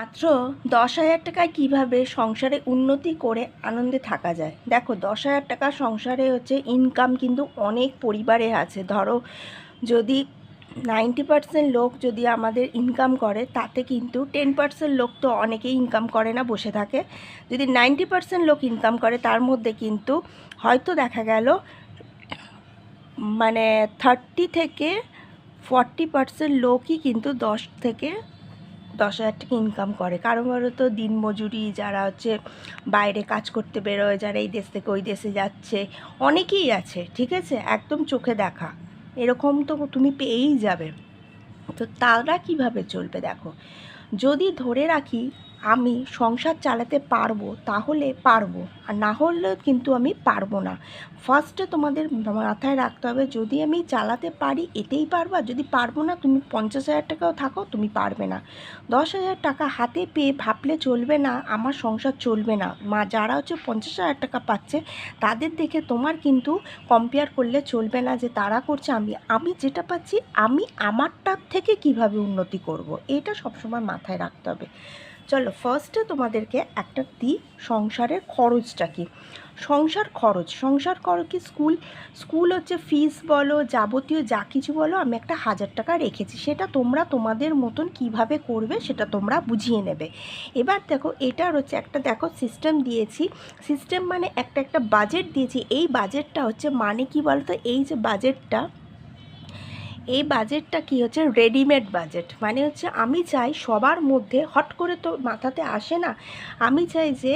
মাত্র দশ হাজার টাকায় কীভাবে সংসারে উন্নতি করে আনন্দে থাকা যায়? দেখো, দশ হাজার টাকা সংসারে হচ্ছে ইনকাম কিন্তু অনেক পরিবারে আছে। ধরো, যদি নাইনটি পার্সেন্ট লোক যদি আমাদের ইনকাম করে, তাতে কিন্তু টেন পার্সেন্ট লোক তো অনেকেই ইনকাম করে না, বসে থাকে। যদি নাইনটি পার্সেন্ট লোক ইনকাম করে, তার মধ্যে কিন্তু হয়তো দেখা গেল মানে থার্টি থেকে ফর্টি পার্সেন্ট লোকই কিন্তু দশ থেকে দশ হাজার টাকা ইনকাম করে। কারণ কারও তো দিনমজুরি যারা হচ্ছে বাইরে কাজ করতে বেরোয়, যারা এই দেশ থেকে ওই দেশে যাচ্ছে, অনেকেই আছে, ঠিক আছে? একদম চোখে দেখা। এরকম তো তুমি পেয়েই যাবে। তো তারা কীভাবে চলবে দেখো? যদি ধরে রাখি আমি সংসার চালাতে পারব, তাহলে পারব। আর না হলে কিন্তু আমি পারব না। ফার্স্টে তোমাদের মাথায় রাখতে হবে, যদি আমি চালাতে পারি এতেই পারবা যদি পারব না, তুমি পঞ্চাশ হাজার টাকাও থাকো, তুমি পারবে না। দশ হাজার টাকা হাতে পেয়ে ভাবলে চলবে না, আমার সংসার চলবে না। মা যারা হচ্ছে পঞ্চাশ হাজার টাকা পাচ্ছে, তাদের দেখে তোমার কিন্তু কম্পেয়ার করলে চলবে না যে তারা করছে, আমি আমি যেটা পাচ্ছি, আমি আমারটার থেকে কীভাবে উন্নতি করব? এটা সবসময় মাথায় রাখতে হবে। চলো ফার্স্টে তোমাদেরকে একটা দিই, সংসারের খরচটা কি? সংসার খরচ সংসার খরচ কি স্কুল স্কুল হচ্ছে ফিস বলো, যাবতীয় যা কিছু বলো, আমি একটা হাজার টাকা রেখেছি, সেটা তোমরা তোমাদের মতন কীভাবে করবে সেটা তোমরা বুঝিয়ে নেবে। এবার দেখো এটার হচ্ছে একটা দেখো সিস্টেম দিয়েছি। সিস্টেম মানে একটা একটা বাজেট দিয়েছি, এই বাজেটটা হচ্ছে মানে কি বলতো? এই যে বাজেটটা এই বাজেটটা কি হচ্ছে? রেডিমেড বাজেট মানে হচ্ছে আমি চাই সবার মধ্যে হট করে তো মাথাতে আসে না। আমি চাই যে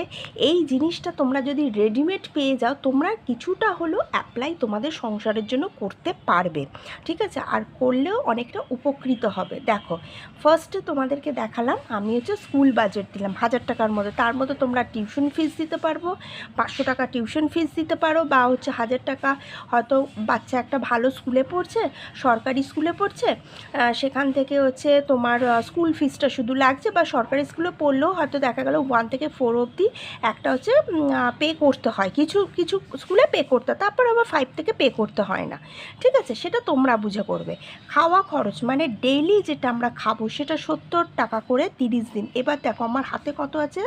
এই জিনিসটা তোমরা যদি রেডিমেড পেয়ে যাও, তোমরা কিছুটা হলেও অ্যাপ্লাই তোমাদের সংসারের জন্য করতে পারবে। ঠিক আছে? আর করলেও অনেকটা উপকৃত হবে। দেখো ফার্স্টে তোমাদেরকে দেখালাম, আমি হচ্ছে স্কুল বাজেট দিলাম, হাজার টাকার মধ্যে তার মধ্যে তোমরা টিউশন ফিস দিতে পারব, পাঁচশো টাকা টিউশন ফিস দিতে পারো, বা হচ্ছে হাজার টাকা হয়তো বাচ্চা একটা ভালো স্কুলে পড়ছে, সরকারি স্কুলে পড়ছে সেখান থেকে হচ্ছে তোমার স্কুল ফিসটা শুধু লাগছে বা সরকারি স্কুলে পড়লেও হয়তো দেখা গেল ওয়ান থেকে ফোর অবধি একটা হচ্ছে পে করতে হয়। কিছু কিছু স্কুলে পে করতে হয়, তারপর আবার ফাইভ থেকে পে করতে হয় না। ঠিক আছে? সেটা তোমরা বুঝে করবে। খাওয়া খরচ মানে ডেইলি যেটা আমরা খাব, সেটা সত্তর টাকা করে তিরিশ দিন। এবার দেখো, আমার হাতে কত আছে?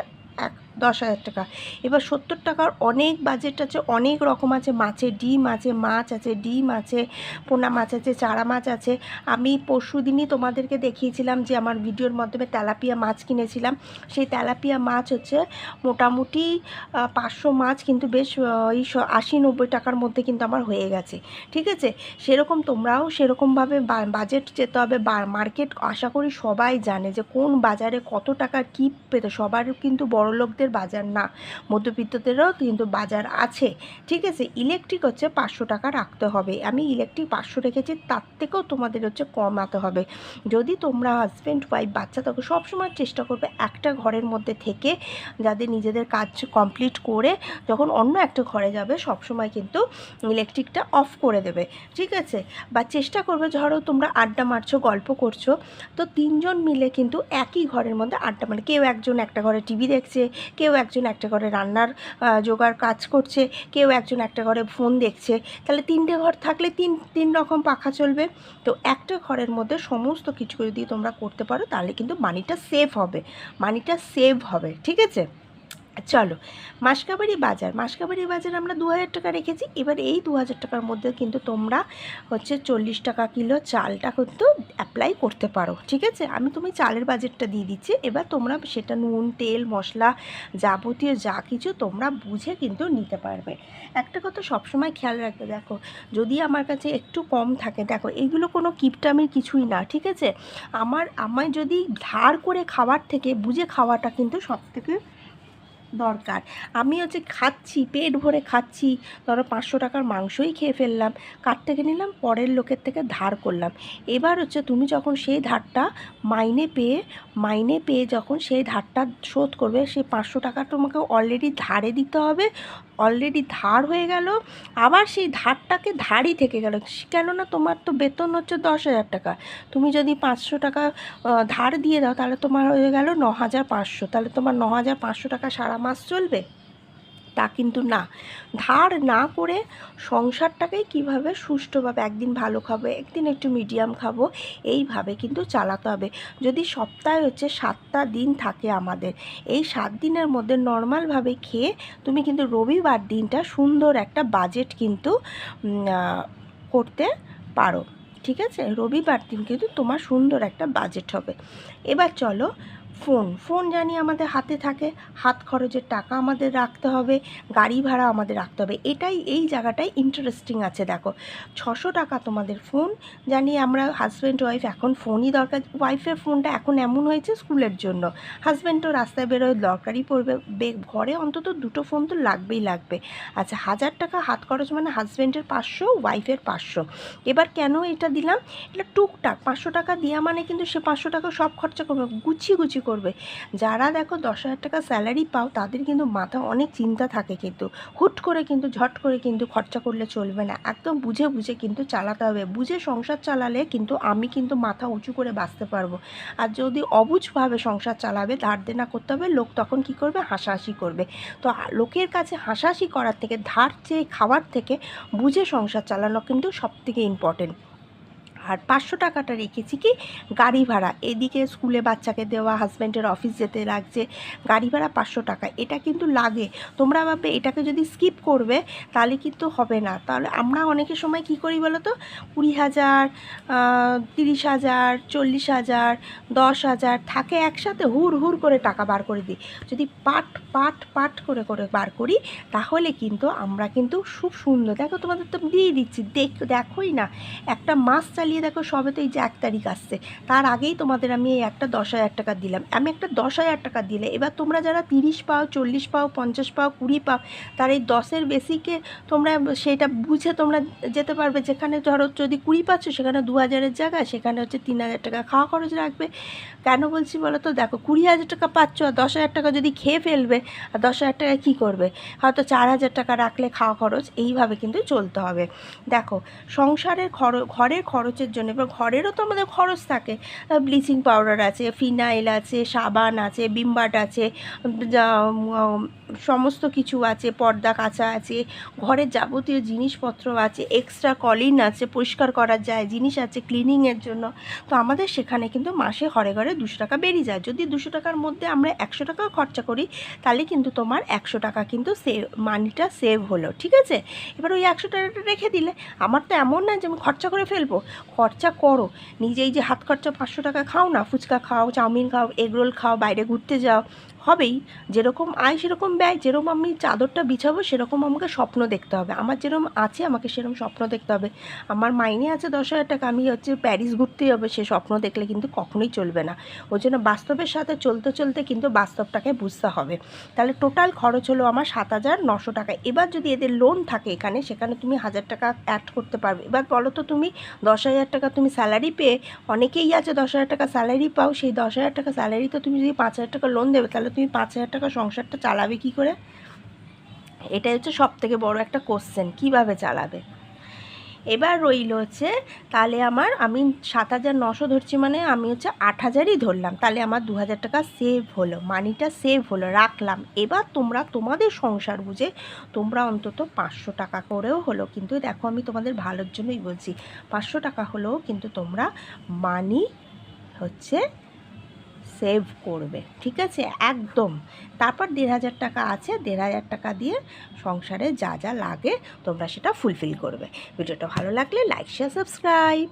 দশ হাজার টাকা। এবার সত্তর টাকার অনেক বাজেট আছে, অনেক রকম আছে। মাছের ডিম আছে, মাছ আছে, ডিম আছে, পোনা মাছ আছে, চারা মাছ আছে। আমি পরশু দিনই তোমাদেরকে দেখিয়েছিলাম যে আমার ভিডিওর মাধ্যমে তেলাপিয়া মাছ কিনেছিলাম। সেই তেলাপিয়া মাছ হচ্ছে মোটামুটি পাঁচশো মাছ কিন্তু বেশ ওই আশি নব্বই টাকার মধ্যে কিন্তু আমার হয়ে গেছে। ঠিক আছে? সেরকম তোমরাও সেরকমভাবে বাজেট যেতে হবে। মার্কেট আশা করি সবাই জানে যে কোন বাজারে কত টাকা কী পেতে। সবার কিন্তু বড় লোকদের বাজার না। মধ্যবিত্তদেরও কিন্তু বাজার আছে। ঠিক আছে ইলেকট্রিক হচ্ছে পাঁচশো টাকা রাখতে হবে। আমি ইলেকট্রিক পাঁচশো রেখেছি, তার থেকেও তোমাদের হচ্ছে কমাতে হবে। যদি তোমরা হাজব্যান্ড ওয়াইফ বাচ্চা থাকো সবসময় চেষ্টা করবে একটা ঘরের মধ্যে থেকে যাদের নিজেদের কাজ কমপ্লিট করে যখন অন্য একটা ঘরে যাবে, সবসময় কিন্তু ইলেকট্রিকটা অফ করে দেবে। ঠিক আছে? বা চেষ্টা করবে, ধরো তোমরা আড্ডা মারছো, গল্প করছ, তো তিনজন মিলে কিন্তু একই ঘরের মধ্যে আড্ডা মানে কেউ একজন একটা ঘরে টিভি দেখছে কেউ একজন একটা ঘরে রান্নার জোগাড় কাজ করছে, কেউ একজন একটা ঘরে ফোন দেখছে। তাহলে তিনটে ঘর থাকলে তিন তিন রকম পাখা চলবে। তো একটা ঘরের মধ্যে সমস্ত কিছু যদি তোমরা করতে পারো, তাহলে কিন্তু মানিটা সেভ হবে। মানিটা সেভ হবে, ঠিক আছে? চলো, মাসকাবাড়ি বাজার। মাসকাবাড়ি বাজার আমরা দু হাজার টাকা রেখেছি। এবার এই দু হাজার টাকার মধ্যে কিন্তু তোমরা হচ্ছে চল্লিশ টাকা কিলো চালটা কিন্তু অ্যাপ্লাই করতে পারো, ঠিক আছে? আমি তুমি চালের বাজেটটা দিয়ে দিচ্ছি। এবার তোমরা সেটা নুন, তেল, মশলা যাবতীয় যা কিছু তোমরা বুঝে কিন্তু নিতে পারবে। একটা কথা সবসময় খেয়াল রাখবে, দেখো, যদি আমার কাছে একটু কম থাকে, দেখো, এইগুলো কোনো কিপটামির কিছুই না, ঠিক আছে? আমার, আমায় যদি ধার করে খাওয়ার থেকে, বুঝে খাওয়াটা কিন্তু সব থেকে দরকার। আমি হচ্ছে খাচ্ছি, পেট ভরে খাচ্ছি। ধরো পাঁচশো টাকার মাংসই খেয়ে ফেললাম কার থেকে নিলাম, পরের লোকের থেকে ধার করলাম। এবার হচ্ছে তুমি যখন সেই ধারটা মাইনে পেয়ে মাইনে পেয়ে যখন সেই ধারটা শোধ করবে সেই পাঁচশো টাকা তোমাকে অলরেডি ধারে দিতে হবে। অলরেডি ধার হয়ে গেল, আবার সেই ধারটাকে ধারই থেকে গেল। কেননা তোমার তো বেতন হচ্ছে দশ হাজার টাকা। তুমি যদি পাঁচশো টাকা ধার দিয়ে দাও, তাহলে তোমার হয়ে গেল ন হাজার পাঁচশো। তাহলে তোমার ন হাজার পাঁচশো টাকা সারা মাস চলবে। তা কিন্তু না। ধার না করে সংসারটাকেই কীভাবে সুষ্ঠুভাবে একদিন ভালো খাব, একদিন একটু মিডিয়াম খাব, এইভাবে কিন্তু চালাতে হবে। যদি সপ্তাহে হচ্ছে সাতটা দিন থাকে আমাদের, এই সাত দিনের মধ্যে নর্মালভাবে খেয়ে তুমি কিন্তু রবিবার দিনটা সুন্দর একটা বাজেট কিন্তু করতে পারো। ঠিক আছে? রবিবার দিন কিন্তু তোমার সুন্দর একটা বাজেট হবে। এবার চলো ফোন ফোন জানি আমাদের হাতে থাকে। হাত খরচের টাকা আমাদের রাখতে হবে, গাড়ি ভাড়া আমাদের রাখতে হবে। এটাই, এই জায়গাটাই ইন্টারেস্টিং আছে, দেখো। ছশো টাকা তোমাদের ফোন, জানি আমরা হাজব্যান্ড ওয়াইফ এখন ফোনই দরকার। ওয়াইফের ফোনটা এখন এমন হয়েছে স্কুলের জন্য। হাজব্যান্ডও রাস্তায় বেরোয়, দরকারই পড়বে। বে- ঘরে অন্তত দুটো ফোন তো লাগবেই লাগবে। আচ্ছা হাজার টাকা হাত খরচ মানে হাজব্যান্ডের পাঁচশো ওয়াইফের পাঁচশো। এবার কেন এটা দিলাম? এটা টুকটাক, পাঁচশো টাকা দেওয়া মানে কিন্তু সে পাঁচশো টাকা সব খরচা করবে। গুছিয়ে গুছিয়ে করবে। যারা দেখো দশ হাজার টাকা স্যালারি পাও, তাদের কিন্তু মাথা অনেক চিন্তা থাকে কিন্তু। হুট করে কিন্তু, ঝট করে কিন্তু খরচা করলে চলবে না। একদম বুঝে বুঝে কিন্তু চালাতে হবে। বুঝে সংসার চালালে কিন্তু আমি কিন্তু মাথা উঁচু করে বাঁচতে পারব। আর যদি অবুঝভাবে সংসার চালাবে, ধার দেনা করতে হবে, লোক তখন কি করবে? হাসাহাসি করবে। তো লোকের কাছে হাসাহাসি করার থেকে, ধার চেয়ে খাওয়ার থেকে বুঝে সংসার চালানো কিন্তু সবথেকে ইম্পর্টেন্ট আর পাঁচশো টাকাটা রেখেছি কি? গাড়ি ভাড়া। এদিকে স্কুলে বাচ্চাকে দেওয়া, হাজব্যান্ডের অফিস যেতে লাগছে। গাড়ি ভাড়া পাঁচশো টাকা। এটা কিন্তু লাগে। তোমরা ভাববে, এটাকে যদি স্কিপ করবে, তাহলে কিন্তু হবে না। তাহলে আমরা অনেকের সময় কি করি বলো তো? কুড়ি হাজার তিরিশ হাজার, চল্লিশ হাজার, দশ হাজার থাকে একসাথে হুর হুর করে টাকা বার করে দিই। যদি পাট পাট পাট করে করে বার করি, তাহলে কিন্তু আমরা কিন্তু খুব সুন্দর। দেখো তোমাদের তো দিয়ে দিচ্ছি। দেখ, দেখোই না। একটা মাস চালিয়ে দেখো সবে তো এই যে এক তারিখ আসছে, তার আগেই তোমাদের আমি এই একটা দশ হাজার টাকা দিলাম। আমি একটা দশ হাজার টাকা দিলে, এবার তোমরা যারা তিরিশ পাও, চল্লিশ পাও, পঞ্চাশ পাও, কুড়ি পাও, তার এই দশের বেশিকে তোমরা সেটা বুঝে তোমরা যেতে পারবে। যেখানে ধরো যদি কুড়ি পাচ্ছ, সেখানে দু হাজারের জায়গায়, সেখানে হচ্ছে তিন হাজার টাকা খাওয়া খরচ রাখবে। কেন বলছি বলো তো? দেখো কুড়ি হাজার টাকা পাচ্ছ, আর দশ হাজার টাকা যদি খেয়ে ফেলবে, আর দশ হাজার টাকা কী করবে? হয়তো চার হাজার টাকা রাখলে খাওয়া খরচ, এইভাবে কিন্তু চলতে হবে। দেখো সংসারের খর, ঘরের খরচের জন্য, এবার ঘরেরও তো আমাদের খরচ থাকে। ব্লিচিং পাউডার আছে ফিনাইল আছে, সাবান আছে, বিমবাট আছে সমস্ত কিছু আছে, পর্দা কাঁচা আছে, ঘরের যাবতীয় জিনিসপত্র আছে এক্সট্রা কলিন আছে, পরিষ্কার করার যায় জিনিস আছে ক্লিনিংয়ের জন্য। তো আমাদের সেখানে কিন্তু মাসে ঘরে ঘরে দুশো টাকা বেরিয়ে যায়। যদি দুশো টাকার মধ্যে আমরা একশো টাকা খরচা করি, তাহলে কিন্তু তোমার একশো টাকা কিন্তু সেভ মানিটা সেভ হলো, ঠিক আছে? এবার ওই একশো টাকাটা রেখে দিলে, আমার তো এমন না যে আমি খরচা করে ফেলব। খরচা করো। নিজেই যে হাত খরচা পাঁচশো টাকা খাও না, ফুচকা খাও, চাউমিন খাও এগরোল খাও, বাইরে ঘুরতে যাও হবেই। যেরকম আয়, সেরকম ব্যয়, যেরকম আমি চাদরটা বিছাবো, সেরকম আমাকে স্বপ্ন দেখতে হবে। আমার যেরকম আছে, আমাকে সেরকম স্বপ্ন দেখতে হবে। আমার মাইনে আছে দশ হাজার টাকা, আমি হচ্ছে প্যারিস ঘুরতেই হবে, সে স্বপ্ন দেখলে কিন্তু কখনোই চলবে না। ওই জন্য বাস্তবের সাথে চলতে চলতে কিন্তু বাস্তবটাকে বুঝতে হবে। তাহলে টোটাল খরচ হলো আমার সাত হাজার নশো টাকা। এবার যদি এদের লোন থাকে এখানে, সেখানে তুমি হাজার টাকা অ্যাড করতে পারবে। এবার বলো তো তুমি, দশ হাজার টাকা তুমি স্যালারি পেয়ে, অনেকেই আছে দশ হাজার টাকা স্যালারি পাও, সেই দশ হাজার টাকা স্যালারি তো তুমি যদি পাঁচ হাজার টাকা লোন দেবে, তাহলে তুমি পাঁচ হাজার টাকা সংসারটা চালাবে কি করে? এটাই হচ্ছে সব থেকে বড় একটা কোশ্চেন কীভাবে চালাবে? এবার রইল হচ্ছে, তাহলে আমার আমি সাত হাজার নশো ধরছি মানে আমি হচ্ছে আট হাজারই ধরলাম, তাহলে আমার দু হাজার টাকা সেভ হলো মানিটা সেভ হলো, রাখলাম। এবার তোমরা তোমাদের সংসার বুঝে তোমরা অন্তত পাঁচশো টাকা করেও হলো, কিন্তু দেখো আমি তোমাদের ভালোর জন্যই বলছি, পাঁচশো টাকা হলেও কিন্তু তোমরা মানি হচ্ছে সেভ করবে, ঠিক আছে? একদম। তারপর দেড় হাজার টাকা আছে, দেড় হাজার টাকা দিয়ে সংসারে যা যা লাগে তোমরা সেটা ফুলফিল করবে। ভিডিওটা ভালো লাগলে লাইক শেয়ার সাবস্ক্রাইব